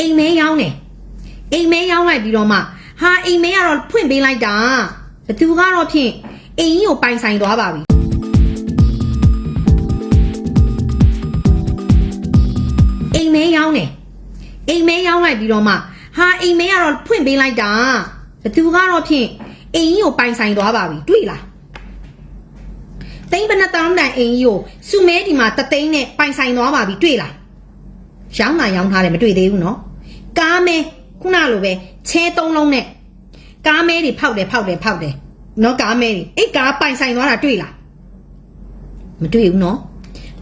အိမ်မဲရောင်းတယ်အိမ်မဲရောင်းလိုက်ပြီးတော့မှဟာအိမ်မဲကတော့ဖွင့်ပေးလိုက်တာဘသူကတော့ဖြင့်အိမ်ကြီးကိုပိုင်ဆိုင်သွားပါပြီအိမ်မဲရောင်းတယ်အိမ်မဲရောင်းလိုက်ပြီးတော့မှဟာအိမ်မဲကတော့ဖွင့်ပေးလိုက်တာဘသူကတော့ဖြင့်အိမ်ကြီးကိုပိုင်ဆိုင်သွားပါပြီတွေ့လားသိန်းဘယ်နှတောင်းတန်အင်ကြီးကိုစုမဲဒီမှာတသိန်းနဲ့ပိုင်ဆိုင်သွားပါပြီတွေ့လားရောင်းတာရောင်းထားတယ်မတွေ့သေးဘူးနော် ကားမဲခုနလိုပဲချဲသုံးလုံးနဲ့ကားမဲတွေဖောက်တယ်ဖောက်တယ်ဖောက်တယ်နော်ကားမဲတွေအဲ့ကားပိုင်ဆိုင်သွားတာတွေ့လားမတွေ့ဘူးနော်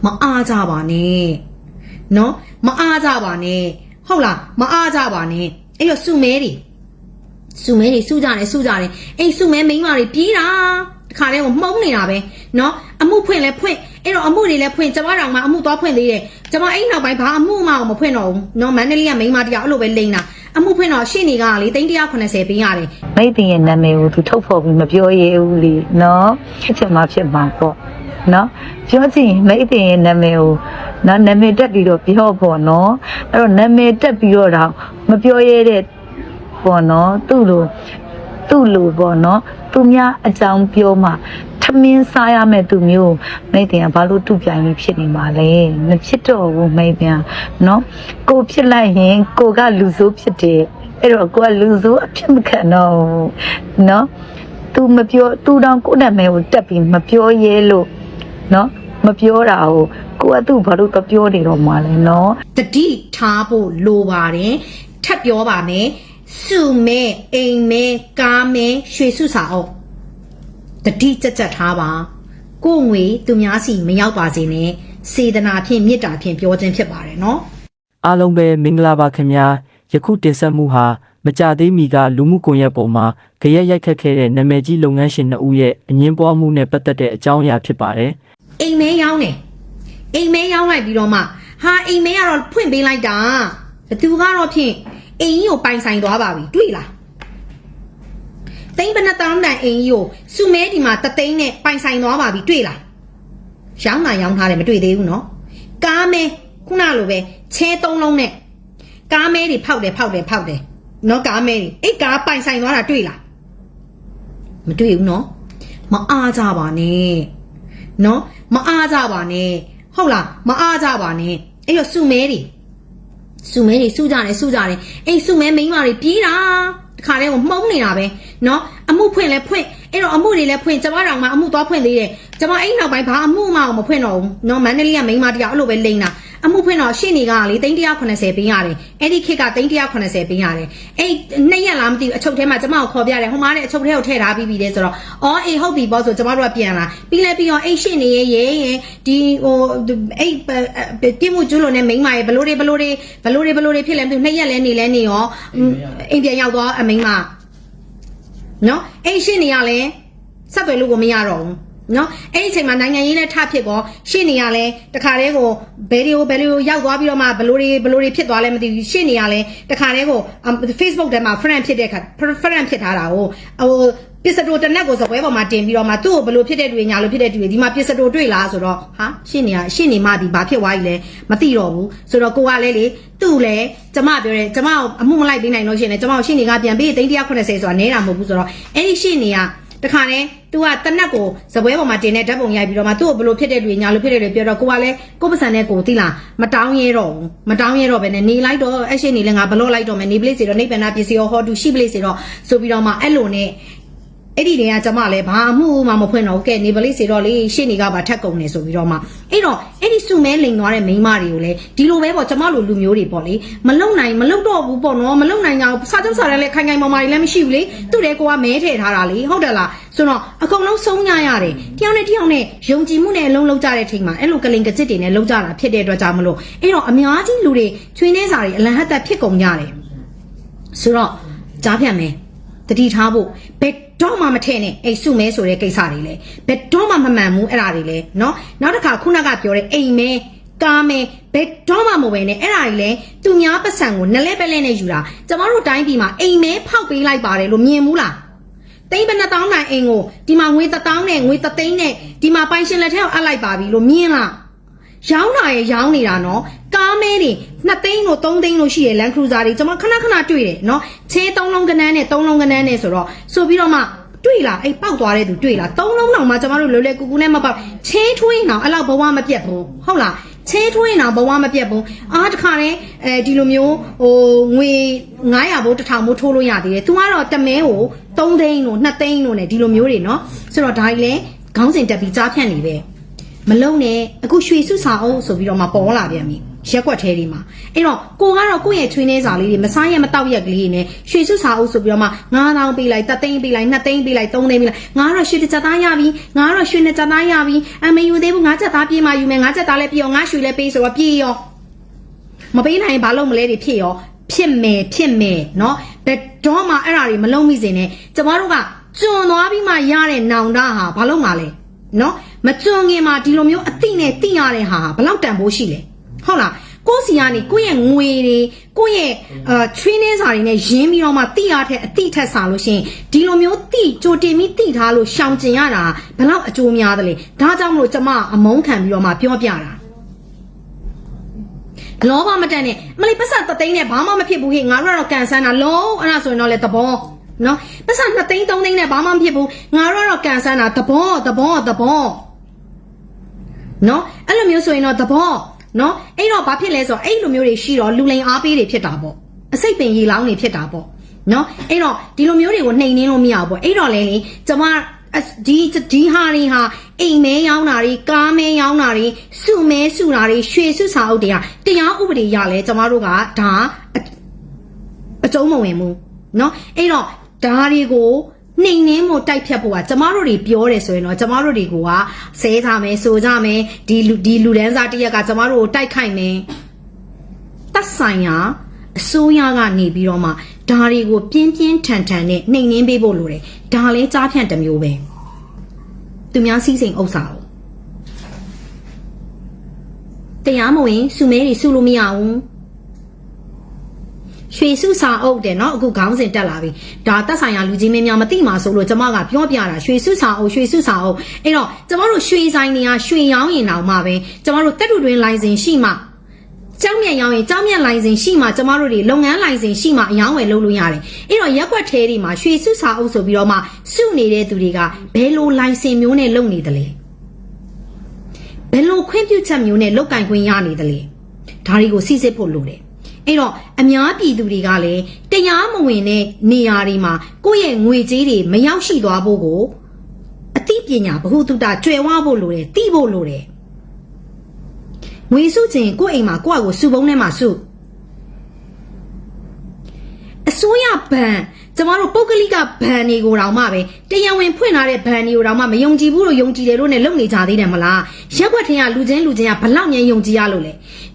မအားကြပါနဲ့နော်မအားကြပါနဲ့ဟုတ်လားမအားကြပါနဲ့အဲ့တော့စုမဲတွေစုမဲတွေစုကြတယ်စုကြတယ်အဲ့စုမဲမိန်းမတွေပြေးတာတခါလဲကိုမှုံနေတာပဲနော်အမှုဖွင့်လဲဖွင့် အဲ့တော့အမှုတွေလည်းဖွင့်ကျမတော်မှအမှုသွားဖွင့်သေးတယ်ကျမအဲ့နောက်ပိုင်းဘာအမှုမှမဖွင့်တော့ဘူးနော်မန္တလေးကမိန်းမတရားအဲ့လိုပဲလိမ့်တာအမှုဖွင့်တော့ရှေ့နေကလေ380ပေးရတယ်မိတ်တင်ရဲ့နာမည်ကိုသူထုတ်ဖော်ပြီးမပြောရဘူးလေနော်ဖြစ်ချင်မှဖြစ်မှာပေါ့နော်ပြောချင်မိတ်တင်ရဲ့နာမည်ကိုနော်နာမည်တက်ပြီးတော့ပြောပေါ့နော်အဲ့တော့နာမည်တက်ပြီးတော့တော့မပြောရတဲ့ပေါ့နော်သူ့လိုသူ့လိုပေါ့နော်သူများအကြောင်းပြောမှ မင်းစားရမဲ့သူမျိုးမိတ်တင်ကဘာလို့သူ့ပြိုင်ပြီးဖြစ်နေမှာလဲမဖြစ်တော့ဘူးမိတ်ပြန်နော်ကိုဖြစ်လိုက်ရင်ကိုကလူဆိုးဖြစ်တယ်အဲ့တော့ကိုကလူဆိုးအဖြစ်မခံတော့ဘူးနော် तू မပြော तू တောင်ကိုယ့်နာမည်ကိုတက်ပြီးမပြောရဲလို့နော်မပြောတာကိုကိုကသူ့ဘာလို့တော့ပြောနေတော့မှလဲနော်တတိထားဖို့လိုပါတယ်ထပ်ပြောပါမယ်စုမဲအိမ်မဲကားမဲရွှေစုစာအုပ် တတိကြက်ကြက်ထားပါကို့ငွေသူများစီမရောက်ပါစေနဲ့စေတနာဖြင့်မေတ္တာဖြင့်ပြောခြင်းဖြစ်ပါတယ်နော်အားလုံးပဲမင်္ဂလာပါခင်ဗျာယခုတင်ဆက်မှုဟာမကြသေးမီကလူမှုကွန်ရက်ပေါ်မှာကြရက်ရိုက်ခတ်ခဲ့တဲ့နာမည်ကြီးလုပ်ငန်းရှင်နှစ်ဦးရဲ့အငင်းပွားမှုနဲ့ပတ်သက်တဲ့အကြောင်းအရာဖြစ်ပါတယ်အိမ်မဲရောင်းတယ်အိမ်မဲရောင်းလိုက်ပြီးတော့မှဟာအိမ်မဲကတော့ဖွင့်ပေးလိုက်တာဘသူကတော့ဖြင့်အိမ်ကြီးကိုပိုင်ဆိုင်သွားပါပြီတွေ့လား သိန်းဘယ်နှတောင်းတန်အိမ်ကြီးကိုစုမဲဒီမှာတသိန်းနဲ့ပိုင်ဆိုင်သွားပါပြီတွေ့လားရောင်းတာရောင်းထားတယ်မတွေ့သေးဘူးနော်ကားမဲခုနလိုပဲချဲသုံးလုံးနဲ့ကားမဲတွေဖောက်တယ်ဖောက်တယ်ဖောက်တယ်နော်ကားမဲတွေအဲ့ကားပိုင်ဆိုင်သွားတာတွေ့လားမတွေ့ဘူးနော်မအားကြပါနဲ့နော်မအားကြပါနဲ့ဟုတ်လားမအားကြပါနဲ့အဲ့တော့စုမဲတွေစုမဲတွေစုကြတယ်စုကြတယ်အဲ့စုမဲမိန်းမတွေပြေးတာ တခါတည်းကိုမှုံးနေတာပဲနော်အမှုဖွင့်လဲဖွင့်အဲ့တော့အမှုတွေလဲဖွင့်ကျမတော်မှအမှုသွားဖွင့်သေးတယ်ကျမအဲ့နောက်ပိုင်းဘာအမှုမှမဖွင့်တော့ဘူးနော်မန္တလေးကမိန်းမတရားအဲ့လိုပဲလိမ့်တာ အမှုဖွင့်တော့ရှေ့နေကလေ380ပေးရတယ်အဲ့ဒီခေတ်က380ပေးရတယ်အဲ့နှစ်ရက်လားမသိဘူးအချုပ်ထဲမှာကျမကိုခေါ်ပြတယ်ဟိုမှာလည်းအချုပ်ထဲကိုထည့်ထားပြီးပြီတဲ့ဆိုတော့အော်အေးဟုတ်ပြီပေါ့ဆိုကျမတို့ကပြန်လာပြီးလဲပြီးတော့အဲ့ရှေ့နေရဲ့ရဲ့ရဲ့ဒီဟိုအဲ့ပြင်းမှုကျွလို့နဲ့မိန်းမရဲ့ဘလို့တွေဘလို့တွေဘလို့တွေဘလို့တွေဖြစ်လဲမသိဘူးနှစ်ရက်လဲနေလဲနေရောအိမ်ပြန်ရောက်တော့အမိန်းမနော်အဲ့ရှင်းနေရလဲဆက်သွယ်လို့ကိုမရတော့ဘူး နော်အဲ့ဒီအချိန်မှာနိုင်ငံရေးနဲ့ထဖြစ်ကောရှင်းနေရလဲတခါတည်းကိုဘယ်တွေကိုဘယ်တွေကိုရောက်သွားပြီးတော့မှဘလို့တွေဘလို့တွေဖြစ်သွားလဲမသိဘူးရှင်းနေရလဲတခါတည်းကို Facebook ထဲမှာ friend ဖြစ်တဲ့အခါ friend ဖြစ်ထားတာကိုဟိုပစ္စတိုတနက်ကိုစပွဲပေါ်မှာတင်ပြီးတော့မှသူ့ကိုဘလို့ဖြစ်တဲ့တူညာလို့ဖြစ်တဲ့တူဒီမှာပစ္စတိုတွေ့လားဆိုတော့ဟာရှင်းနေရရှင်းနေမှဒီဘာဖြစ်သွားပြီလဲမသိတော့ဘူးဆိုတော့ကိုကလည်းလေသူ့လည်းကျမပြောတယ်ကျမအမှုမလိုက်ပေးနိုင်လို့ရှင်းတယ်ကျမရှင်းနေကပြန်ပေး380ဆိုတာနဲတာမဟုတ်ဘူးဆိုတော့အဲ့ဒီရှင်းနေက တခါနဲ့ तू ကတနက်ကိုစပွဲပေါ်မှာတင်တဲ့ဓာတ်ပုံရိုက်ပြီးတော့မှသူ့ကိုဘလို့ဖြစ်တဲ့တွေညာလို့ဖြစ်တဲ့တွေပြောတော့ကိုကလည်းကိုပစံနဲ့ကိုသိလားမတောင်းရဲတော့ဘူးမတောင်းရဲတော့ပဲနဲ့နေလိုက်တော့အရှိနေလဲငါဘလို့လိုက်တော့မယ်နေပလေးစီတော့နေပန်နာပစ္စည်းရောဟောတူရှိပလေးစီတော့ဆိုပြီးတော့မှအဲ့လိုနဲ့ အဲ့ဒီနေကကျမလည်းဘာမှမမဖွင့်တော့ဘူးကဲနေပလေးစီတော့လေရှေ့နေကပါထက်ကုန်နေဆိုပြီးတော့မှအဲ့တော့အဲ့ဒီစုမဲလိန်သွားတဲ့မိန်းမတွေကိုလည်းဒီလိုပဲပေါ့ကျမလိုလူမျိုးတွေပေါ့လေမလုံနိုင်မလုံတော့ဘူးပေါ့နော်မလုံနိုင်ကြဘူးစာချုပ်စာတမ်းလည်းခိုင်ခိုင်မာမာတွေလည်းမရှိဘူးလေသူ့တဲ့ကိုကမဲထည့်ထားတာလေဟုတ်တယ်လားဆိုတော့အကုန်လုံးဆုံးညရတယ်တယောက်နဲ့တယောက်နဲ့ယုံကြည်မှုနဲ့အလုံးလုံးကြတဲ့ချိန်မှာအဲ့လိုကလိန်ကကြစ်တွေနဲ့လုံးကြတာဖြစ်တဲ့အတွက်ကြောင့်မလို့အဲ့တော့အများကြီးလူတွေချွေးနေစာတွေအလံဟတ်သက်ဖြစ်ကုန်ကြတယ်ဆိုတော့ကြားဖြတ်မယ် တတိထားဖို့ဘယ်တော့မှမထည့်နဲ့အိမ်စုမဲဆိုတဲ့ကိစ္စတွေလေဘယ်တော့မှမမှန်ဘူးအဲ့ဒါတွေလေနော်နောက်တစ်ခါခုနကပြောတဲ့အိမ်မဲကားမဲဘယ်တော့မှမဝင်နဲ့အဲ့ဒါကြီးလဲသူများပတ်စံကိုနလဲပဲလဲနဲ့ယူတာကျမတို့တိုင်းပြည်မှာအိမ်မဲဖောက်ပေးလိုက်ပါတယ်လို့မြင်ဘူးလားသိန်းဘယ်နှတောင်းနိုင်အိမ်ကိုဒီမှာငွေတထောင်းနဲ့ငွေတသိန်းနဲ့ဒီမှာပိုင်ရှင်လက်ထက်ကိုအပ်လိုက်ပါပြီလို့မြင်လား ရောင်းတာရဲ့ရောင်းနေတာနော်ကားမဲတွေ2သိန်းလို့3သိန်းလို့ရှိရလန်ခရူဇာတွေကျွန်မခဏခဏတွေ့တယ်နော်ချဲ3လုံးကနန်းနဲ့3လုံးကနန်းနဲ့ဆိုတော့ဆိုပြီးတော့မှတွေ့လားအဲ့ပေါက်သွားတဲ့သူတွေ့လား3လုံးလောက်မှကျွန်မတို့လွယ်လွယ်ကူကူနဲ့မပေါက်ချင်းထွေးအောင်အဲ့လောက်ဘဝမပြတ်ဘူးဟုတ်လားချင်းထွေးအောင်ဘဝမပြတ်ဘူးအားတခါတည်းအဲဒီလိုမျိုးဟိုငွေ900ဘိုး1000ဘိုးထိုးလို့ရသေးတယ်သူကတော့တမဲကို3သိန်းလို့2သိန်းလို့ ਨੇ ဒီလိုမျိုးတွေနော်ဆိုတော့ဒါကြီးလဲခေါင်းစဉ်တက်ပြီးကြားဖြန့်နေပဲ မလုံနဲ့အခုရွှေစုစာအုပ်ဆိုပြီးတော့မှပေါ်လာပြန်ပြီရက်ွက်သေးတွေမှာအဲ့တော့ကိုကတော့ကိုယ့်ရဲ့ချွေးနှဲစာလေးတွေမစားရမတောက်ရက်ကလေးတွေနဲ့ရွှေစုစာအုပ်ဆိုပြီးတော့မှ9000ပေးလိုက်3သိန်းပေးလိုက်2သိန်းပေးလိုက်3သိန်းပေးလိုက်ငါကတော့ရွှေတစ်ချက်သားရပြီငါကတော့ရွှေနှစ်ချက်သားရပြီအမယူသေးဘူးငါချက်သားပြေးမှယူမယ်ငါချက်သားလည်းပြေးရောငါရွှေလည်းပေးဆိုတော့ပြေးရောမပေးနိုင်ရင်ဘာလို့မလဲတွေဖြစ်ရောဖြစ်မယ်ဖြစ်မယ်เนาะဘယ်တော့မှအဲ့ဓာတွေမလုံးမိစေနဲ့ကျမတို့ကကျွံသွားပြီးမှရတဲ့နောင်တဟာဘာလို့မှလဲနော် မကျွံခင်မှာဒီလိုမျိုးအတိနဲ့တိရတဲ့ဟာဘယ်လောက်တန်ဖိုးရှိလဲဟုတ်လားကိုယ့်စီကနေကိုယ့်ရဲ့ငွေတွေကိုယ့်ရဲ့အာ training စာတွေနဲ့ရင်းပြီးတော့မှတိရတဲ့အတိထက်စာလို့ရှရင်ဒီလိုမျိုးတိကြိုတင်ပြီးတိထားလို့ရှောင်ကျင်ရတာဘယ်လောက်အကျိုးများသလဲဒါကြောင့်မလို့ကျမအမုန်းခံပြီးတော့မှပြောပြတာလောဘမတန်နဲ့မလေးပတ်စံတသိန်းနဲ့ဘာမှမဖြစ်ဘူးဟေ့ငါတို့ကတော့ကန်ဆန်းတာလုံးအဲ့ဒါဆိုရင်တော့လေသဘောနော်ပတ်စံ2သိန်း3သိန်းနဲ့ဘာမှမဖြစ်ဘူးငါတို့ကတော့ကန်ဆန်းတာသဘောသဘောသဘော နော်အဲ့လိုမျိုးဆိုရင်တော့သဘောနော်အဲ့တော့ဘာဖြစ်လဲဆိုတော့အဲ့လိုမျိုးတွေရှိတော့လူလိန်အားပေးတွေဖြစ်တာပေါ့အစိတ်ပင်ရေလောင်းတွေဖြစ်တာပေါ့နော်အဲ့တော့ဒီလိုမျိုးတွေကိုနှိမ်နှင်းလို့မရဘူးပေါ့အဲ့တော့လဲလေကျမအစဒီဒီဟာတွေဟာအိမ်မဲရောင်းတာတွေကားမဲရောင်းတာတွေစုမဲစုတာတွေရွှေစုစာအုပ်တွေကတရားဥပဒေရလဲကျမတို့ကဒါအအကျုံးမဝင်ဘူးเนาะအဲ့တော့ဒါတွေကို နှိမ်နှင်းမှုတိုက်ဖြတ်ဖို့ကကျမတို့တွေပြောတယ်ဆိုရင်တော့ကျမတို့တွေကဆဲကြမယ်ဆိုကြမယ်ဒီလူဒီလူဒန်းစားတစ်ရက်ကကျမတို့ကိုတိုက်ခိုက်မယ်တက်ဆိုင်ရာအစိုးရကနေပြီးတော့မှဒါတွေကိုပြင်းပြင်းထန်ထန်နဲ့နှိမ်နှင်းပေးဖို့လိုတယ်ဒါလည်းကြားဖြန့်တစ်မျိုးပဲသူများစီးစိမ်ဥစ္စာကိုတရားမဝင်စုမဲတွေစုလို့မရဘူး ရွှေစုဆောင်အုပ်တယ်နော်အခုခေါင်းစဉ်တက်လာပြီဒါတက်ဆိုင်ရာလူကြီးမင်းများမသိမှာဆိုလို့ကျွန်မကပြောပြတာရွှေစုဆောင်အုပ်ရွှေစုဆောင်အုပ်အဲ့တော့ကျွန်မတို့ရွှေဆိုင်တွေကရွှေရောင်းရင်တောင်မှပဲကျွန်မတို့တက်တူတွင်လိုင်စင်ရှိမှကျောင်းမြန်ရောင်းရင်ကျောင်းမြန်လိုင်စင်ရှိမှကျမတို့တွေလုပ်ငန်းလိုင်စင်ရှိမှအရောင်းဝယ်လုပ်လို့ရတယ်။အဲ့တော့ရက်ွက်ထဲဒီမှာရွှေစုစာအုပ်ဆိုပြီးတော့မှစုနေတဲ့သူတွေကဘယ်လိုလိုင်စင်မျိုးနဲ့လုပ်နေသလဲ။ဘယ်လိုခွင့်ပြုချက်မျိုးနဲ့လုပ်ကင်ခွင့်ရနေသလဲ။ဒါတွေကိုစစ်စစ်ဖို့လိုတယ် အဲ့တော့အများပြည်သူတွေကလည်းတရားမဝင်တဲ့နေရာတွေမှာကိုယ့်ရဲ့ငွေကြေးတွေမရောက်ရှိသွားဖို့ကိုအသိပညာဘ ഹു တုတကျွယ်ဝဖို့လိုတယ်သိဖို့လိုတယ်ငွေစုချင်းကိုယ့်အိမ်မှာကိုယ့်အကိုစုပုံးထဲမှာစုအစိုးရဘဏ် ကျမတို့ပုဂ္ဂလိကဘဏ်တွေကိုတောင်မှပဲတရားဝင်ဖွင့်ထားတဲ့ဘဏ်တွေကိုတောင်မှမယုံကြည်ဘူးလို့ယုံကြည်တယ်လို့နဲ့လုပ်နေကြသေးတယ်မလားရက်ွက်ထင်ကလူချင်းလူချင်းကဘလောက်မြန်ယုံကြည်ရလို့လဲ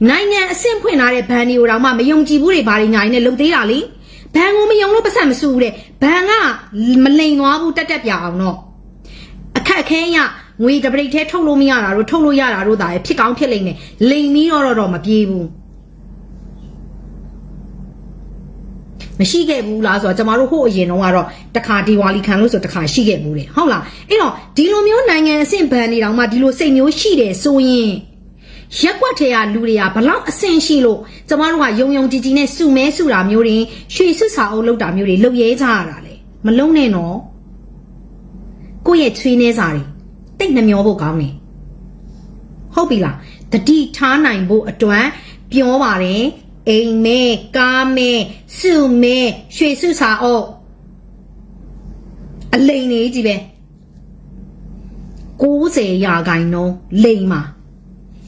နိုင်ငံအဆင့်ဖွင့်ထားတဲ့ဘဏ်တွေကိုတောင်မှမယုံကြည်ဘူးတွေဘာတွေညာနေနဲ့လုပ်သေးတာလေဘဏ်ကိုမယုံလို့ပတ်ဆက်မစုဘူးတဲ့ဘဏ်ကမလိန်သွားဘူးတက်တက်ပြအောင်တော့အခက်အခဲရငွေတပရိတ်ထဲထုတ်လို့မရတာတို့ထုတ်လို့ရတာတို့ဒါပဲဖြစ်ကောင်းဖြစ်လိမ့်မယ်လိန်ပြီးတော့တော့မပြေးဘူး မရှိခဲ့ဘူးလားဆိုတော့ကျမတို့ဟို့အရင်တုန်းကတော့တခါဒီဝါလီခံလို့ဆိုတခါရှိခဲ့ဘူးတယ်ဟုတ်လားအဲ့တော့ဒီလိုမျိုးနိုင်ငံအဆင့်ဘဏ်တွေတောင်မှဒီလိုစိတ်မျိုးရှိတယ်ဆိုရင်ရက်ကွက်ထဲကလူတွေကဘလောက်အဆင့်ရှိလို့ကျမတို့ကယုံယုံကြည်ကြည်နဲ့စုမဲစုတာမျိုးတွေရွှေစွစာအုပ်လောက်တာမျိုးတွေလုပ်ရဲကြရတာလေမလုံးနဲ့နော်ကိုယ့်ရဲ့ချွေးနှဲစာတွေတိတ်နှမျောဖို့ကောင်းတယ်ဟုတ်ပြီလားတတိထားနိုင်ဖို့အတွက်ပြောပါတယ် အိမ်မဲကားမဲစုမဲရွှေစုစာအုပ်အလိန်နေကြီးပဲ90ရာခိုင်နှုန်းလိန်မှာ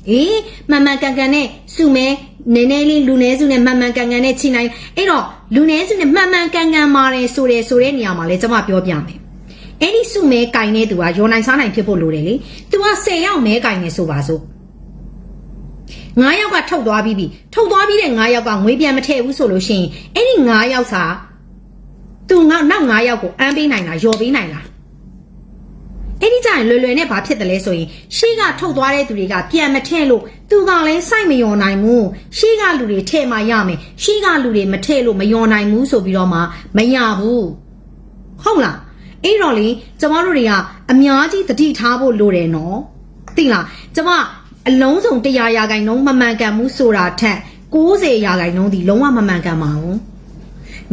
အေးမန်မှန်ကန်ကန်နဲ့စုမဲနည်းနည်းလေးလူနည်းစုနဲ့မန်မှန်ကန်ကန်နဲ့ချိန်နိုင်အဲ့တော့လူနည်းစုနဲ့မန်မှန်ကန်ကန်မာတယ်ဆိုတယ်ဆိုတဲ့နေရာမှာလဲကျွန်မပြောပြမယ်အဲ့ဒီစုမဲကင်တဲ့သူကရောနိုင်စားနိုင်ဖြစ်ဖို့လိုတယ်လေ။ तू က10ရောက်မဲကင်နေဆိုပါစို့။ 9ယောက်ကထုတ်သွားပြီးပြီ။ထုတ်သွားပြီးတဲ့9ယောက်ကငွေပြန်မထည့်ဘူးဆိုလို့ရှိရင်အဲ့ဒီ9ယောက်စာ तू ငါနောက်9ယောက်ကိုအမ်းပေးနိုင်လားယော်ပေးနိုင်လား။အဲ့ဒီကြရင်လွယ်လွယ်နဲ့ဘာဖြစ်တယ်လဲဆိုရင်ရှေ့ကထုတ်သွားတဲ့သူတွေကပြန်မထည့်လို့သူကလည်းစိုက်မယော်နိုင်ဘူးရှေ့ကလူတွေထည့်မှရမယ်ရှေ့ကလူတွေမထည့်လို့မယော်နိုင်ဘူးဆိုပြီးတော့မှမရဘူးဟုတ်လားအဲ့တော့လေကျမတို့တွေကအများကြီးတတိထားဖို့လိုတယ်နော်သိလားကျမ အလုံးစုံတရားရာခိုင်နှုန်းမမှန်ကန်မှုဆိုတာထက်90ရာခိုင်နှုန်းဒီလုံးဝမမှန်ကန်ပါဘူး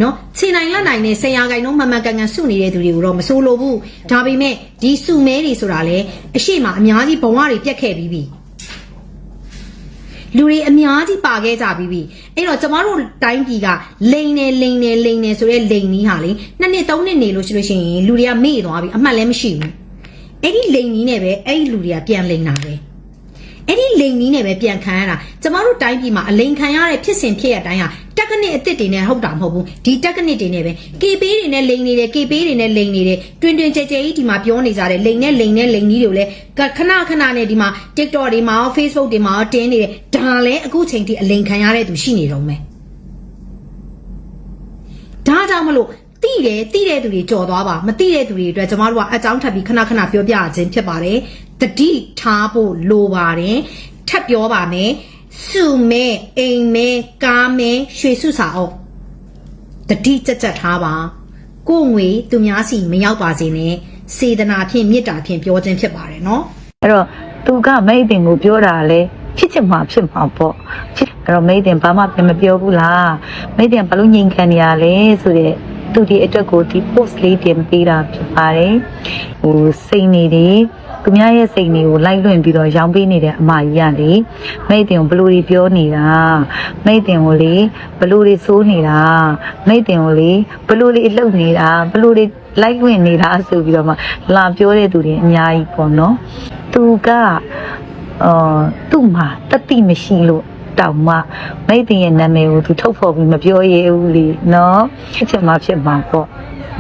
နော်ခြေနိုင်လက်နိုင်နဲ့ဆယ်ရာခိုင်နှုန်းမှန်မှန်ကန်ကန်စုနေတဲ့သူတွေကိုတော့မစိုးလို့ဘူးဒါပေမဲ့ဒီစုမဲတွေဆိုတာလေအရှိမအများကြီးဘဝတွေပြတ်ခဲ့ပြီးပြီလူတွေအများကြီးပါခဲ့ကြပြီးပြီအဲ့တော့ကျမတို့တိုင်းပြည်ကလိန်နေလိန်နေလိန်နေဆိုတဲ့လိန်နီးဟာလေနှစ်နှစ်သုံးနှစ်နေလို့ရှိလို့ရှိရင်လူတွေကမေ့သွားပြီအမှတ်လည်းမရှိဘူးအဲ့ဒီလိန်နီးနဲ့ပဲအဲ့ဒီလူတွေကပြန်လိန်တာပဲ အဲ့ဒီလိန်နီးနဲ့ပဲပြန်ခံရတာကျမတို့တိုင်းပြည်မှာအလိန်ခံရတဲ့ဖြစ်စဉ်ဖြစ်ရတိုင်းဟာတက်ကနစ်အစ်စ်တွေနဲ့ဟုတ်တာမဟုတ်ဘူးဒီတက်ကနစ်တွေနဲ့ပဲကေပေးတွေနဲ့လိန်နေတယ်ကေပေးတွေနဲ့လိန်နေတယ်တွင်တွင်ကြဲကြဲကြီးဒီမှာပြောနေကြတယ်လိန်နဲ့လိန်နဲ့လိန်ကြီးတွေကိုလည်းခဏခဏနဲ့ဒီမှာ TikTok တွေမှာရော Facebook တွေမှာရောတင်းနေတယ်ဒါလည်းအခုချိန်ထိအလိန်ခံရတဲ့သူရှိနေတော့မယ်ဒါကြောင့်မလို့တိတယ်တိတဲ့သူတွေကြော်သွားပါမတိတဲ့သူတွေအတွက်ကျမတို့ကအကြောင်းထပ်ပြီးခဏခဏပြောပြခြင်းဖြစ်ပါတယ် တတိထားဖို့လိုပါတယ်ထပ်ပြောပါမယ်စုမဲအိမ်မဲကားမဲရွှေစုစာအုပ်တတိကြက်ကြက်ထားပါကိုယ့်ငွေသူများစီမရောက်ပါစေနဲ့စေတနာဖြင့်မေတ္တာဖြင့်ပြောခြင်းဖြစ်ပါတယ်နော်အဲ့တော့သူကမိတ်တင်ကိုပြောတာလေဖြစ်ချင်မှဖြစ်မှာပေါ့ဖြစ်အဲ့တော့မိတ်တင်ဘာမှပြန်မပြောဘူးလားမိတ်တင်ဘာလို့ငြိမ်ခံနေရလဲဆိုတဲ့သူဒီအတွက်ကိုဒီ post လေးတင်ပေးတာဖြစ်ပါတယ်ဟိုစိတ်နေတယ် သူများရဲ့စိတ်တွေကိုလိုက်လွင့်ပြီးတော့ရောင်းပေးနေတဲ့အမကြီးကလေမိတ်တင်ကိုဘလို့တွေပြောနေတာမိတ်တင်ကိုလေဘလို့တွေစိုးနေတာမိတ်တင်ကိုလေဘလို့တွေလှုပ်နေတာဘလို့တွေလိုက်လွင့်နေတာဆိုပြီးတော့မှလာပြောတဲ့သူတွေအများကြီးပေါ့နော်သူကအော်သူ့မှာတတိမရှိလို့တောင်မှမိတ်တင်ရဲ့နာမည်ကိုသူထုတ်ဖော်ပြီးမပြောရဘူးလေနော်ဖြစ်ချင်မှဖြစ်မှာပေါ့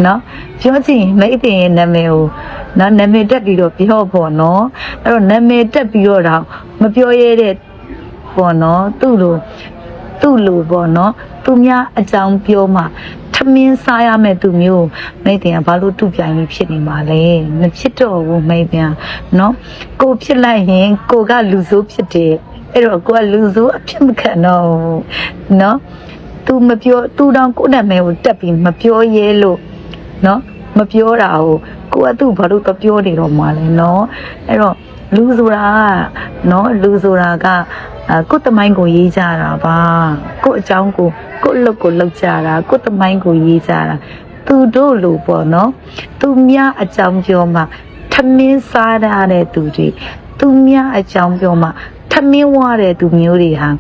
နော်ပြောချင်မိတ်တင်ရဲ့နာမည်ကိုနော်နာမည်တက်ပြီးတော့ပြောဖို့နော်အဲ့တော့နာမည်တက်ပြီးတော့တော့မပြောရတဲ့ပေါ့နော်သူ့လိုသူ့လိုပေါ့နော်သူများအကြောင်းပြောမှထမင်းစားရမဲ့သူမျိုးမိတ်တင်ကဘာလို့တူပြိုင်ပြီးဖြစ်နေမှာလဲမဖြစ်တော့ဘူးမိတ်တင်ကနော်ကိုဖြစ်လိုက်ရင်ကိုကလူဆိုးဖြစ်တယ်အဲ့တော့ကိုကလူဆိုးအဖြစ်မခံတော့ဘူးနော် तू မပြော तू တောင်ကိုယ့်နာမည်ကိုတက်ပြီးမပြောရဲလို့ နော်မပြောတာကိုကိုကသူ့ဘာလို့တော့ပြောနေတော့မှလဲနော်အဲ့တော့လူဆိုတာကနော်လူဆိုတာကအာကိုယ့်တမိုင်းကိုရေးကြတာပါကိုယ့်အကြောင်းကိုကိုယ့်အလုပ်ကိုလုပ်ကြတာကိုယ့်တမိုင်းကိုရေးကြတာသူတို့လိုပေါ့နော်သူများအကြောင်းပြောမှထမင်းစားရတဲ့သူတွေသူများအကြောင်းပြောမှထမင်းဝရတဲ့သူမျိုးတွေဟာ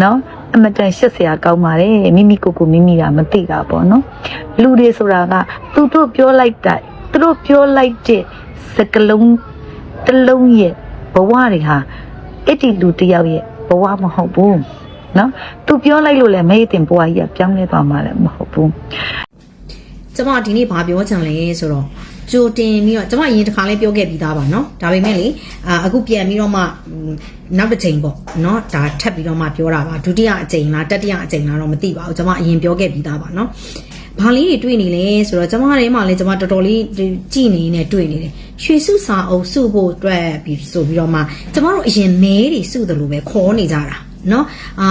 နော် အမတန်ရှက်စရာကောင်းပါတယ်မိမိကိုယ်ကိုမိမိကမသိတာပေါ့နော်လူတွေဆိုတာကသူတို့ပြောလိုက်တာသူတို့ပြောလိုက်တဲ့စကလုံးတစ်လုံးရဲ့ဘဝတွေဟာအဲ့ဒီလူတစ်ယောက်ရဲ့ဘဝမဟုတ်ဘူးနော်သူပြောလိုက်လို့လည်းမေးတင်ဘဝကြီးကပြောင်းလဲသွားမှာလည်းမဟုတ်ဘူးကျမဒီနေ့ဘာပြောချင်လဲဆိုတော့ ကြိုတင်ပြီးတော့ကျမအရင်တစ်ခါလေးပြောခဲ့ပြီးသားပါเนาะဒါပေမဲ့လေအာအခုပြန်ပြီးတော့မှနောက်တစ်ချိန်ပေါ့เนาะဒါထပ်ပြီးတော့မှပြောတာပါဒုတိယအကြိမ်လားတတိယအကြိမ်လားတော့မသိပါဘူးကျမအရင်ပြောခဲ့ပြီးသားပါเนาะဘာလေးတွေတွေ့နေလဲဆိုတော့ကျမထဲမှာလည်းကျမတော်တော်လေးကြည်နေနေတွေ့နေတယ်ရွှေစုစာအုပ်စုဖို့အတွက်ပြီးဆိုပြီးတော့မှကျမတို့အရင်မဲတွေစုတယ်လို့ပဲခေါ်နေကြတာ နော်အာ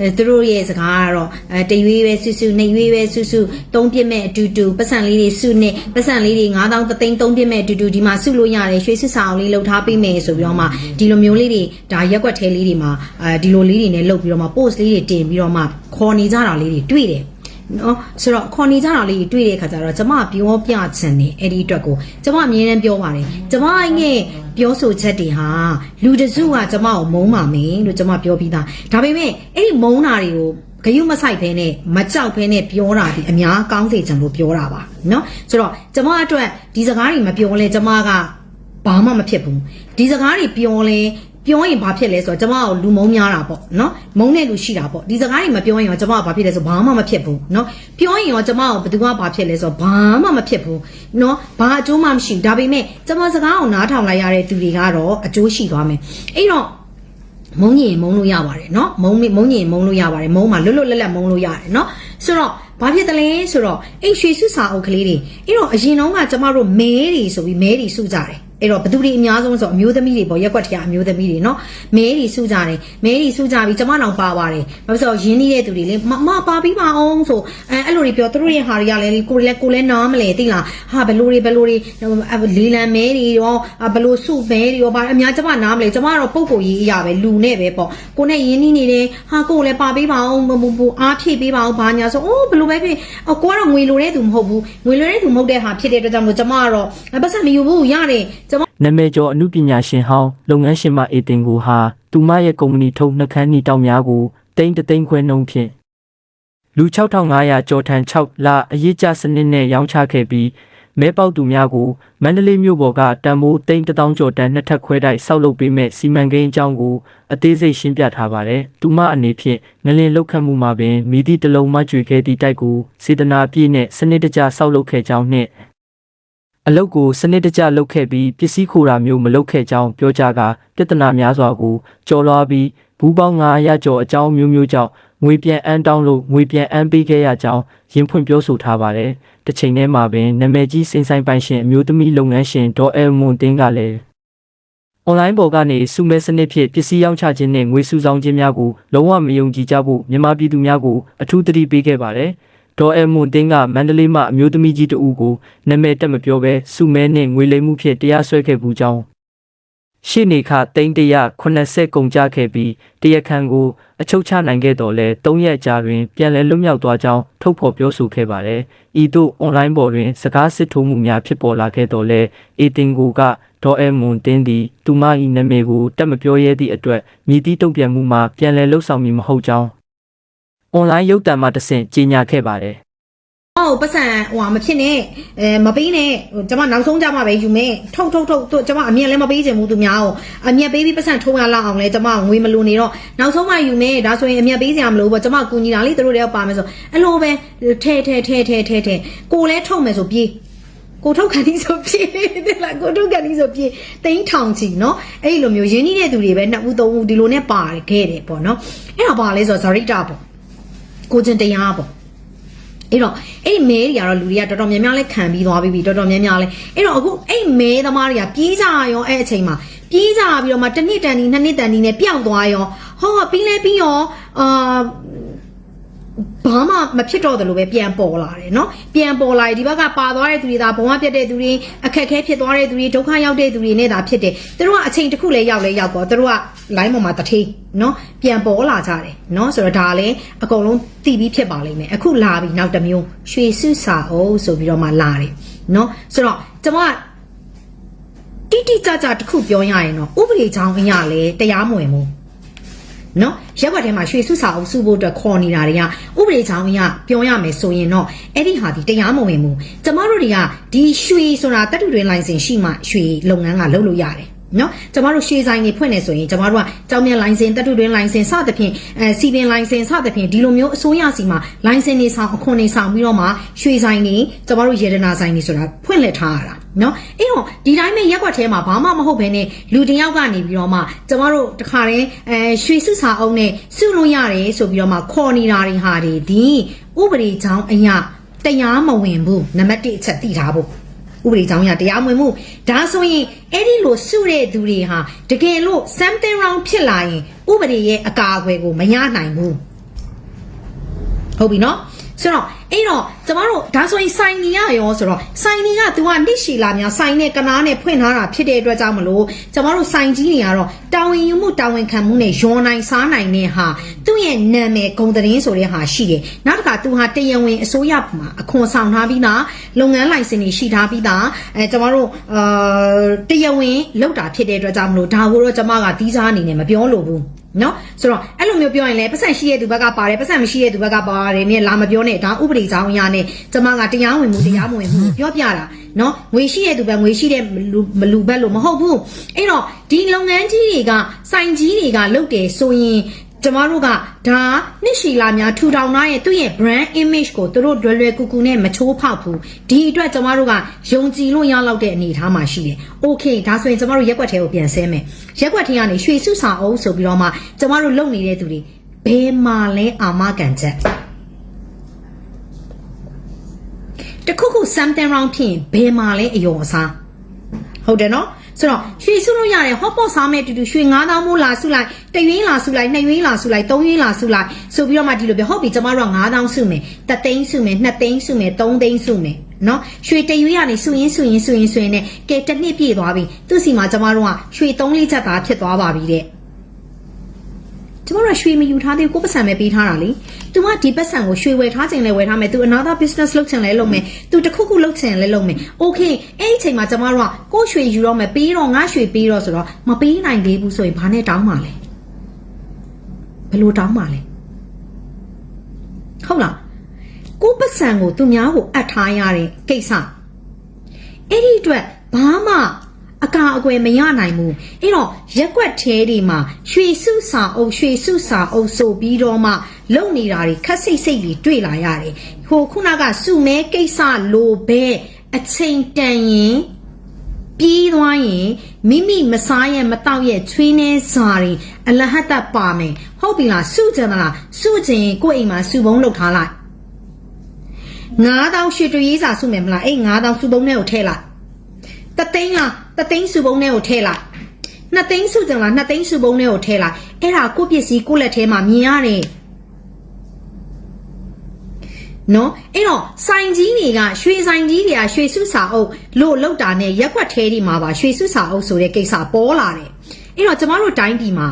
အဲသူတို့ရဲ့စကားကတော့အဲတရွေးပဲစုစုနေရွေးပဲစုစုသုံးပြစ်မဲ့အတူတူပတ်စံလေးတွေစုနဲ့ပတ်စံလေးတွေ9000တသိန်းသုံးပြစ်မဲ့အတူတူဒီမှာစုလို့ရတယ်ရွှေစစ်စာအောင်လေးလှုပ်ထားပေးမယ်ဆိုပြီးတော့မှဒီလိုမျိုးလေးတွေဒါရက်ွက်သေးလေးတွေမှာအဲဒီလိုလေးတွေနဲ့လှုပ်ပြီးတော့မှ post လေးတွေတင်ပြီးတော့မှခေါ်နေကြတာလေးတွေတွေ့တယ် နော်ဆိုတော့ခေါ်နေကြတာလေးတွေ့တဲ့အခါကျတော့ကျမပြောပြချင်တယ်အဲ့ဒီအတွက်ကိုကျမအမြဲတမ်းပြောပါတယ်ကျမရဲ့ပြောဆိုချက်တွေဟာလူတစုကကျမကိုမုန်းပါမယ်လို့ကျမပြောပြီးသားဒါပေမဲ့အဲ့ဒီမုန်းတာတွေကိုဂယုမဆိုင်ဖဲနဲ့မကြောက်ဖဲနဲ့ပြောတာဒီအများကောင်းစေချင်လို့ပြောတာပါเนาะဆိုတော့ကျမအတွက်ဒီစကားတွေမပြောလဲကျမကဘာမှမဖြစ်ဘူးဒီစကားတွေပြောလဲ ပြောရင်ဘာဖြစ်လဲဆိုတော့ကျမကလူမုံများတာပေါ့နော်မုံတဲ့လူရှိတာပေါ့ဒီစကားတွေမပြောရင်ရောကျမကဘာဖြစ်လဲဆိုဘာမှမဖြစ်ဘူးနော်ပြောရင်ရောကျမကဘယ်သူကဘာဖြစ်လဲဆိုတော့ဘာမှမဖြစ်ဘူးနော်ဘာအကျိုးမှမရှိဘူးဒါပေမဲ့ကျမစကားကိုနားထောင်လိုက်ရတဲ့သူတွေကတော့အကျိုးရှိသွားမယ်အဲ့တော့မုံညင်မုံလို့ရပါတယ်နော်မုံမုံညင်မုံလို့ရပါတယ်မုံမှာလွတ်လွတ်လပ်လပ်မုံလို့ရတယ်နော်ဆိုတော့ဘာဖြစ်တယ်လဲဆိုတော့အဲ့ရွှေစုစာအုပ်ကလေးတွေအဲ့တော့အရင်တော့ကကျမတို့မဲတွေဆိုပြီးမဲတွေစုကြတယ် အဲ့တော့ဘသူတွေအများဆုံးဆိုအမျိုးသမီးတွေပေါ့ရက်ကွက်ထရအမျိုးသမီးတွေနော်မဲတွေစုကြတယ်မဲတွေစုကြပြီးကျမနောင်ပါပါတယ်ဘာလို့ဆိုတော့ရင်းနှီးတဲ့သူတွေလေမမပါပြီးပါအောင်ဆိုအဲအဲ့လိုတွေပြောသူတို့ရဲ့ဟာတွေကလည်းကိုယ်လည်းကိုယ်လည်းနားမလဲသိလားဟာဘလို့တွေဘလို့တွေလေးလံမဲတွေရောဘလို့စုမဲတွေရောပါအများကျမနားမလဲကျမကတော့ပုံကိုကြီးအရာပဲလူနဲ့ပဲပေါ့ကိုနဲ့ရင်းနှီးနေတယ်ဟာကိုယ်လည်းပါပြီးပါအောင်မမအားဖြည့်ပေးပါအောင်ဘာညာဆိုအိုးဘလို့ပဲဖြစ်ကိုကတော့ငွေလိုတဲ့သူမဟုတ်ဘူးငွေလိုတဲ့သူမဟုတ်တဲ့ဟာဖြစ်တဲ့အတွက်ကြောင့်မို့ကျမကတော့ပတ်စံမယူဘူးရတယ်ကျမနာမည်ကျော်အမှုပညာရှင်ဟောင်းလုပ်ငန်းရှင်မအေတင်ကိုဟာသူမရဲ့ကုမ္ပဏီထုတ်နှကန်းနီတောင်များကိုတိမ့်တသိန်းခွဲနှုန်းဖြင့်လူ6500ကျော်ထန်6လအရေးကြစနစ်နဲ့ရောင်းချခဲ့ပြီးမဲပေါက်သူများကိုမန္တလေးမြို့ပေါ်ကတန်မိုးတိမ့်1000ကျော်တန်နှစ်ထပ်ခွဲတိုက်ဆောက်လုပ်ပေးမဲ့စီမံကိန်းအကြောင်းကိုအသေးစိတ်ရှင်းပြထားပါတယ်။သူမအနေဖြင့်ငလင်လောက်ခတ်မှုမှာပင်မိသည့်တလုံးမှကျွေခဲ့သည့်တိုက်ကိုစေတနာပြည့်နဲ့စနစ်တကျဆောက်လုပ်ခဲ့ကြောင်းနှင့် အလုတ်ကိုစနစ်တကျလုပ်ခဲ့ပြီးပစ္စည်းခိုတာမျိုးမလုပ်ခဲ့ကြောင်းပြောကြားကပြဿနာများစွာကိုကြော်လွှားပြီးဘူးပေါင်း900ကျော်အကြောင်းမျိုးမျိုးကြောင့်ငွေပြန်အန်းတောင်းလို့ငွေပြန်အန်းပေးခဲ့ရကြောင်းရင်ဖွင့်ပြောဆိုထားပါတယ်။တစ်ချိန်တည်းမှာပင်နာမည်ကြီးစိန်ဆိုင်ပိုင်ရှင်အမျိုးသမီးလုပ်ငန်းရှင်ဒေါ်အဲမွန်တင်းကလည်းအွန်လိုင်းပေါ်ကနေစုမဲစနစ်ဖြင့်ပစ္စည်းရောင်းချခြင်းနဲ့ငွေစုဆောင်ခြင်းများကိုလုံးဝမယုံကြည်ကြဖို့မြန်မာပြည်သူများကိုအထူးသတိပေးခဲ့ပါတယ်။ ဒေါ်အဲမွန်တင်းကမန္တလေးမှအမျိုးသမီးကြီးတဦးကိုနာမည်တက်မပြောဘဲစုမဲနဲ့ငွေလိမ်မှုဖြင့်တရားစွဲခဲ့ပူကြောင်းရှေ့နေခတိန်း180ကုန်ကြခဲ့ပြီးတရားခံကိုအချုပ်ချနိုင်ခဲ့တော်လဲ3ရက်ကြာတွင်ပြန်လည်လွတ်မြောက်သွားကြောင်းထုတ်ဖော်ပြောဆိုခဲ့ပါတယ်။ဤသို့အွန်လိုင်းပေါ်တွင်စကားစစ်ထိုးမှုများဖြစ်ပေါ်လာခဲ့တော်လဲအေတင်ကိုကဒေါ်အဲမွန်တင်းသည်သူမ၏နာမည်ကိုတက်မပြောရဲသည့်အတွက်မြည်သည့်တုံ့ပြန်မှုမှာပြန်လည်လှုပ်ဆောင်မည်မဟုတ်ကြောင်း အွန်လိုင်းရုပ်သံမှတဆင့်ကြေညာခဲ့ပါတယ်။ ဟောပတ်စံဟိုဟာမဖြစ်နဲ့အဲမပေးနဲ့ဟိုကျွန်မနောက်ဆုံးကြမှာပဲယူမယ်ထုတ်ထုတ်ထုတ်သူကျွန်မအမြတ်လည်းမပေးချင်ဘူးသူများကိုအမြတ်ပေးပြီးပတ်စံထုံးရလောက်အောင်လဲကျွန်မငွေမလိုနေတော့နောက်ဆုံးမှယူမယ်ဒါဆိုရင်အမြတ်ပေးစရာမလိုဘူးကျွန်မကူညီတာလေသူတို့တွေကပါမယ်ဆိုအဲ့လိုပဲထဲထဲထဲထဲထဲထဲကိုလည်းထုတ်မယ်ဆိုပြေးကိုထုတ်ကန်ဒီဆိုပြေးတဲ့လားကိုထုတ်ကန်ဒီဆိုပြေးတိန်းထောင်ချီเนาะအဲ့လိုမျိုးရင်းနှီးတဲ့သူတွေပဲနှစ်ဦးသုံးဦးဒီလိုနဲ့ပါတယ်ခဲ့တယ်ပေါ့เนาะအဲ့ဒါပါလဲဆိုတော့ဇာရိတာပေါ့ ကိုကျင်တရားပေါ့အဲ့တော့အဲ့ဒီမဲတွေကတော့လူတွေကတော်တော်များများလဲခံပြီးသွားပြီးပြီတော်တော်များများလဲအဲ့တော့အခုအဲ့မဲသမားတွေကပြေးကြရောအဲ့အချိန်မှာပြေးကြပြီးတော့မှတစ်နှစ်တန်ဒီနှစ်နှစ်တန်ဒီနဲ့ပျောက်သွားရောဟောပြီးလဲပြီးရောအာ ဘာမှမဖြစ်တော့တယ်လို့ပဲပြန်ပေါ်လာတယ်เนาะပြန်ပေါ်လာဒီဘက်ကပါသွားတဲ့သူတွေဒါဘဝပြတ်တဲ့သူတွေအခက်အခဲဖြစ်သွားတဲ့သူတွေဒုက္ခရောက်တဲ့သူတွေနဲ့ဒါဖြစ်တယ်သူတို့ကအချိန်တစ်ခုလဲရောက်လဲရောက်တော့သူတို့က line ပေါ်မှာတထေးเนาะပြန်ပေါ်လာကြတယ်เนาะဆိုတော့ဒါလည်းအကုန်လုံးတည်ပြီးဖြစ်ပါလိမ့်မယ်အခုလာပြီနောက်တစ်မျိုးရွှေစုစာအုပ်ဆိုပြီးတော့မှလာတယ်เนาะဆိုတော့ကျွန်မတိတိကျကျတစ်ခုပြောရရင်တော့ဥပဒေချောင်းအရာလဲတရားမဝင်ဘူး နော်ရက်ွက်ထဲမှာရွှေစုစာအုပ်စုဖို့အတွက်ခေါ်နေတာတွေကဥပဒေချောင်းအရပြောရမယ်ဆိုရင်တော့အဲ့ဒီဟာဒီတရားမဝင်ဘူးကျမတို့တွေကဒီရွှေဆိုတာတတ်တူတွင်လိုင်စင်ရှိမှရွှေလုပ်ငန်းကလုပ်လို့ရတယ် နော်ကျမတို့ရွှေဆိုင်တွေဖွင့်နေဆိုရင်ကျမတို့ကကြောင်မြလိုင်စင်တတ်တူတွင်လိုင်စင်စသဖြင့်အဲစီပင်လိုင်စင်စသဖြင့်ဒီလိုမျိုးအစိုးရစီမှာလိုင်စင်တွေဆောင်အခွန်တွေဆောင်ပြီးတော့မှရွှေဆိုင်တွေကျမတို့ရေဒနာဆိုင်တွေဆိုတာဖွင့်လှစ်ထားရတာနော်အဲ့တော့ဒီတိုင်းပဲရက်ွက်ထဲမှာဘာမှမဟုတ်ဘဲနဲ့လူတစ်ယောက်ကနေပြီးတော့မှကျမတို့တခါတည်းအဲရွှေစုစာအုပ်နဲ့စုလို့ရတယ်ဆိုပြီးတော့မှခေါ်နေတာတွေဟာတွေဒီဥပဒေကြောင်းအရာတရားမဝင်ဘူးနံပါတ်1အချက်သိထားဖို့ ဥပဒေကြောင်းအရတရားမဝင်မှုဒါဆိုရင်အဲ့ဒီလိုစုတဲ့သူတွေဟာတကယ်လို့ something wrong ဖြစ်လာရင်ဥပဒေရဲ့အကာအကွယ်ကိုမရနိုင်ဘူးဟုတ်ပြီနော် ဆိုတော့အဲ့တော့ကျမတို့ဒါဆိုရင်စိုင်နေရရောဆိုတော့စိုင်နေက तू ကနိရှိလာများစိုင်နဲ့ကနားနဲ့ဖွင့်ထားတာဖြစ်တဲ့အတွက်ကြောင့်မလို့ကျမတို့စိုင်ကြီးတွေကတော့တာဝန်ယူမှုတာဝန်ခံမှုနဲ့ရောနိုင်စားနိုင်တဲ့ဟာသူ့ရဲ့နာမည်ဂုံသတင်းဆိုတဲ့ဟာရှိတယ်နောက်တစ်ခါ तू ဟာတရားဝင်အစိုးရမှာအခွန်ဆောင်ထားပြီးသားလုပ်ငန်းလိုင်စင်တွေရှိထားပြီးသားအဲကျမတို့အာတရားဝင်လောက်တာဖြစ်တဲ့အတွက်ကြောင့်မလို့ဒါကိုတော့ကျမကတီးစားအနေနဲ့မပြောလို့ဘူး နော်ဆိုတော့အဲ့လိုမျိုးပြောရင်လည်းပတ်စံရှိတဲ့သူဘက်ကပါတယ်ပတ်စံမရှိတဲ့သူဘက်ကပါတယ်နဲ့လာမပြောနဲ့ဒါဥပဒေကြောင်းအရာနဲ့ကျမကတရားဝင်မှုတရားမဝင်မှုပြောပြတာနော်ငွေရှိတဲ့သူပဲငွေရှိတဲ့လူမလူဘက်လို့မဟုတ်ဘူးအဲ့တော့ဒီလုပ်ငန်းကြီးတွေကစိုင်ကြီးတွေကလုပ်တယ်ဆိုရင် ကျမတို့ကဒါနှစ်ရှည်လာများထူထောင်ထားရဲ့သူ့ရဲ့ brand image ကိုသူတို့လွယ်လွယ်ကူကူနဲ့မချိုးဖောက်ဘူးဒီအတွက်ကျမတို့ကယုံကြည်လို့ရလောက်တဲ့အနေအထားမှာရှိတယ်။ Okay ဒါဆိုရင်ကျမတို့ရက်ွက်ထဲကိုပြန်ဆဲမယ်။ရက်ွက်ထဲကနေရွှေစုစာအုပ်ဆိုပြီးတော့မှကျမတို့လုပ်နေတဲ့သူတွေဘယ်မှာလဲအာမခံချက်တခုခု something wrong ဖြစ်ရင်ဘယ်မှာလဲအယုံအစားဟုတ်တယ်နော် ဆိုတော့ရွှေစုလို့ရတယ်ဟော့ပေါ့စားမဲ့တူတူရွှေ9000မိုးလာစုလိုက်တရွင်းလာစုလိုက်နှစ်ရွင်းလာစုလိုက်သုံးရွင်းလာစုလိုက်ဆိုပြီးတော့မှဒီလိုပြောဟုတ်ပြီကျမတို့က9000စုမယ်တသိန်းစုမယ်နှစ်သိန်းစုမယ်သုံးသိန်းစုမယ်နော်ရွှေတရွေးရနေစုရင်းစုရင်းစုရင်းစုရင်းနဲ့ကဲတစ်နှစ်ပြည့်သွားပြီသူ့စီမှာကျမတို့ကရွှေ3လေးချက်သားဖြစ်သွားပါပြီတဲ့ ကျမတို့ကရွှေမယူထားသေးဘူးကိုယ်ပတ်စံပဲပေးထားတာလေ။ तू ကဒီပတ်စံကိုရွှေဝယ်ထားခြင်းလဲဝယ်ထားမယ်။ तू another business လုပ်ချင်လဲလုပ်မယ်။ तू တစ်ခုခုလုပ်ချင်လဲလုပ်မယ်။ Okay အဲ့ဒီအချိန်မှာကျမတို့ကကိုယ်ရွှေယူတော့မယ်ပေးတော့ငါရွှေပေးတော့ဆိုတော့မပေးနိုင်သေးဘူးဆိုရင်ဘာနဲ့တောင်းပါလဲ။ဘယ်လိုတောင်းပါလဲ။ဟုတ်လား။ကိုယ်ပတ်စံကိုသူများကိုအပ်ထားရတဲ့ကိစ္စ။အဲ့ဒီအတွက်ဘာမှ အကာအကွယ်မရနိုင်ဘူးအဲ့တော့ရက်ွက်သေးတွေမှာရွှေစုစာအုပ်ရွှေစုစာအုပ်ဆိုပြီးတော့မှလုံနေတာတွေခက်စိတ်စိတ်တွေတွေ့လာရတယ်ဟိုခုနကစုမဲကိစ္စလိုပဲအချိန်တန်ရင်ပြီးသွားရင်မိမိမစားရဲ့မတောက်ရဲ့ချွေးနှဲစာတွေအလဟတ်တပါမယ်ဟုတ်ပြီလားစုကြမလားစုချင်ရင်ကိုယ့်အိမ်မှာစုပုံးလုပ်ထားလိုက်9000ရွှေတရွေးစာစုမယ်မလားအဲ့9000စုပုံးထဲကိုထည့်လိုက်တသိန်းလား တသိန်းစုပုံးထဲကိုထည့်လိုက်နှစ်သိန်းစုကြလားနှစ်သိန်းစုပုံးထဲကိုထည့်လိုက်အဲ့ဒါကိုယ့်ပစ္စည်းကိုယ့်လက်ထဲမှာမြင်ရတယ်နော်အဲ့တော့ဆိုင်ကြီးတွေကရွှေဆိုင်ကြီးတွေကရွှေစုစာအုပ်လို့လောက်တာနဲ့ရက်ွက်သေးဒီမှာပါရွှေစုစာအုပ်ဆိုတဲ့ကိစ္စပေါ်လာတယ်အဲ့တော့ကျမတို့တိုင်းပြည်မှာ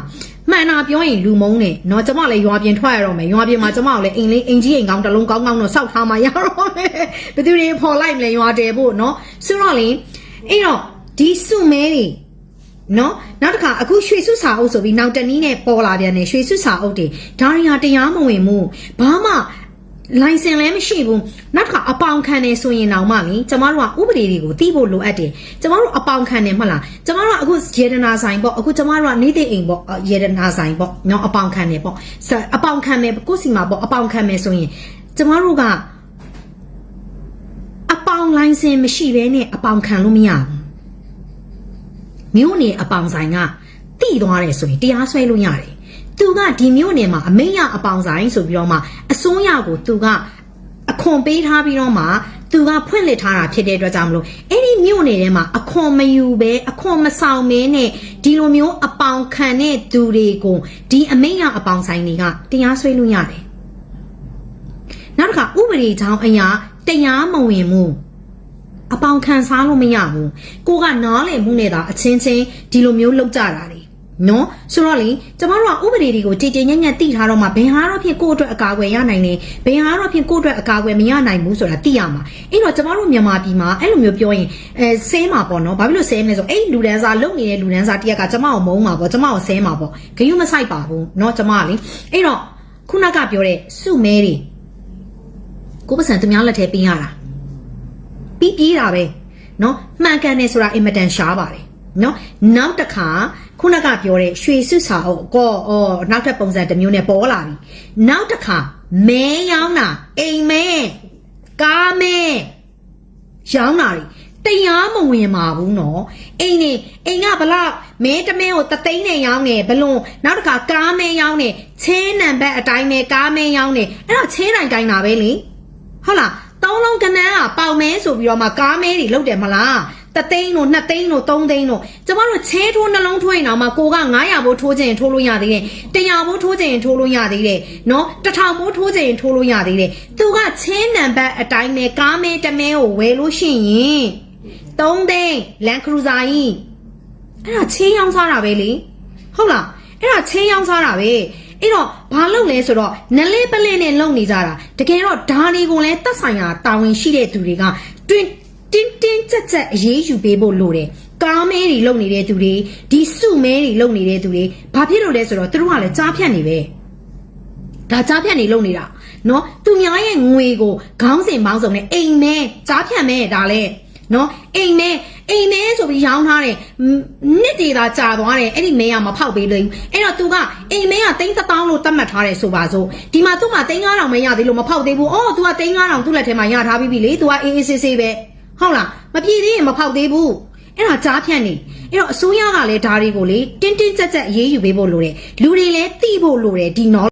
မှန်တာပြောရင်လူမုံနဲ့เนาะကျမလည်းရွာပြင်ထွက်ရတော့မယ်ရွာပြင်မှာကျမကလည်းအိမ်လေးအိမ်ကြီးအိမ်ကောင်းတစ်လုံးကောင်းကောင်းတော့စောက်ထားမှရတော့မယ်ဘယ်သူတွေဖော်လိုက်မလဲရွာတယ်ဖို့เนาะဆိုတော့လေအဲ့တော့ ဒီစုမဲတွေနော်နောက်တစ်ခါအခုရွှေစုစာအုပ်ဆိုပြီးနောက်တနည်းနဲ့ပေါ်လာပြန်တယ်ရွှေစုစာအုပ်တွေဒါတွေဟာတရားမဝင်ဘူးဘာမှလိုင်စင်လည်းမရှိဘူးနောက်တစ်ခါအပေါင်ခံနေဆိုရင်တောင်မှလေကျမတို့ကဥပဒေတွေကိုသိဖို့လိုအပ်တယ်ကျမတို့အပေါင်ခံနေမဟုတ်လားကျမတို့ကအခုရေဒနာဆိုင်ပေါ့အခုကျမတို့ကနေတဲ့အိမ်ပေါ့ရေဒနာဆိုင်ပေါ့နော်အပေါင်ခံနေပေါ့အပေါင်ခံမယ်ကိုယ့်စီမှာပေါ့အပေါင်ခံမယ်ဆိုရင်ကျမတို့ကအပေါင်လိုင်စင်မရှိဘဲနဲ့အပေါင်ခံလို့မရဘူး မြို့နယ်အပေါင်ဆိုင်ကတိသွားတယ်ဆိုရင်တရားစွဲလို့ရတယ်။သူကဒီမြို့နယ်မှာအမိန့်ရအပေါင်ဆိုင်ဆိုပြီးတော့မှအစိုးရကိုသူကအခွန်ပေးထားပြီးတော့မှသူကဖွင့်လှစ်ထားတာဖြစ်တဲ့အတွက်ကြောင့်မလို့အဲ့ဒီမြို့နယ်ထဲမှာအခွန်မယူပဲအခွန်မဆောင်မဲနဲ့ဒီလိုမျိုးအပေါင်ခံတဲ့သူတွေကိုဒီအမိန့်ရအပေါင်ဆိုင်တွေကတရားစွဲလို့ရတယ်။နောက်တစ်ခါဥပဒေကြောင်းအရာတရားမဝင်မှု အပေါင်ခံစားလို့မရဘူးကိုကနားလည်မှုနဲ့သာအချင်းချင်းဒီလိုမျိုးလောက်ကြတာလေနော်ဆိုတော့လေကျမတို့ကဥပဒေတွေကိုတည်တည်ညံ့ညံ့သိထားတော့မှဘယ်ဟာတော့ဖြစ်ကိုယ့်အတွက်အကာအကွယ်ရနိုင်တယ်ဘယ်ဟာတော့ဖြစ်ကိုယ့်အတွက်အကာအကွယ်မရနိုင်ဘူးဆိုတာသိရမှာအဲ့တော့ကျမတို့မြန်မာပြည်မှာအဲ့လိုမျိုးပြောရင်အဲဆဲမှာပေါ့နော်ဘာဖြစ်လို့ဆဲမလဲဆိုအဲ့လူဒန်းစားလုံနေတဲ့လူဒန်းစားတရက်ကကျမကိုမုန်းမှာပေါ့ကျမကိုဆဲမှာပေါ့ဂယုမဆိုင်ပါဘူးနော်ကျမကလေအဲ့တော့ခုနကပြောတဲ့စုမဲတွေကိုပစံသူများလက်ထဲပေးရတာ ပြီးပြေးတာပဲเนาะမှန်ကန်တယ်ဆိုတာအင်မတန်ရှားပါတယ်เนาะနောက်တစ်ခါခုနကပြောတဲ့ရွှေစုစာအုပ်ကောအော်နောက်ထပ်ပုံစံတစ်မျိုးနဲ့ပေါ်လာပြီနောက်တစ်ခါမဲရောင်းတာအိမ်မဲကားမဲရောင်းတာတွေတရားမဝင်ပါဘူးနော်အိမ်နေအိမ်ကဘလောက်မဲတမဲကိုတသိန်းနဲ့ရောင်းနေဘလွန်နောက်တစ်ခါကားမဲရောင်းနေချင်းနံပါတ်အတိုင်းပဲကားမဲရောင်းနေအဲ့တော့ချင်းတိုင်းတိုင်းတာပဲလေဟုတ်လား သုံးလုံးကနန်းကပေါင်မဲဆိုပြီးတော့မှကားမဲတွေလုတ်တယ်မလားတသိန်းတို့နှစ်သိန်းတို့သုံးသိန်းတို့ကျမတို့ချဲထိုးနှလုံးထိုးရင်တော့မှကိုက900ဘိုးထိုးခြင်းထိုးလို့ရသေးတယ်100ဘိုးထိုးခြင်းထိုးလို့ရသေးတယ်နော်1000ဘိုးထိုးခြင်းထိုးလို့ရသေးတယ်သူကချင်းနံပါတ်အတိုင်းပဲကားမဲတမဲကိုဝယ်လို့ရှိရင်3သိန်းလန်ခရူဇာကြီးအဲ့ဒါချင်းရောင်းစားတာပဲလေဟုတ်လားအဲ့ဒါချင်းရောင်းစားတာပဲ အဲ့တော့ဘာလုပ်လဲဆိုတော့နလေးပလင်းနဲ့လုံနေကြတာတကယ်တော့ဓာတွေကိုလည်းတက်ဆိုင်ရာတာဝန်ရှိတဲ့သူတွေကတွင်တင်းတင်းကြပ်ကြပ်အရေးယူပေးဖို့လိုတယ်ကားမဲတွေလုံနေတဲ့သူတွေဒီစုမဲတွေလုံနေတဲ့သူတွေဘာဖြစ်လို့လဲဆိုတော့သူတို့ကလည်းကြားဖြတ်နေပဲဒါကြားဖြတ်နေလုံနေတာနော်သူများရဲ့ငွေကိုခေါင်းစဉ်ပေါင်းစုံနဲ့အိမ်မဲကြားဖြတ်မဲဒါလည်းနော်အိမ်မဲ အိမ်မဲဆိုပြီးရောင်းထားတယ်နှစ်တေသာကြာသွားတယ်အဲ့ဒီမဲကမဖောက်ပေးလိမ့်ဘူးအဲ့တော့သူကအိမ်မဲကတိန်းတစ်တောင်းလို့သတ်မှတ်ထားတယ်ဆိုပါစို့ဒီမှာသူ့မှာတိန်း9000မဲရသေးလို့မဖောက်သေးဘူးအော် तू ကတိန်း9000သူ့လက်ထဲမှာရထားပြီးပြီလေ तू ကအေးအေးဆေးဆေးပဲဟုတ်လားမပြေသေးရင်မဖောက်သေးဘူးအဲ့ဒါကြားဖြတ်နေအဲ့တော့အစိုးရကလည်းဒါတွေကိုလေတင်းတင်းကြပ်ကြပ်အေးအေးယူပေးဖို့လိုတယ်လူတွေလည်းသိဖို့လိုတယ်ဒီနော်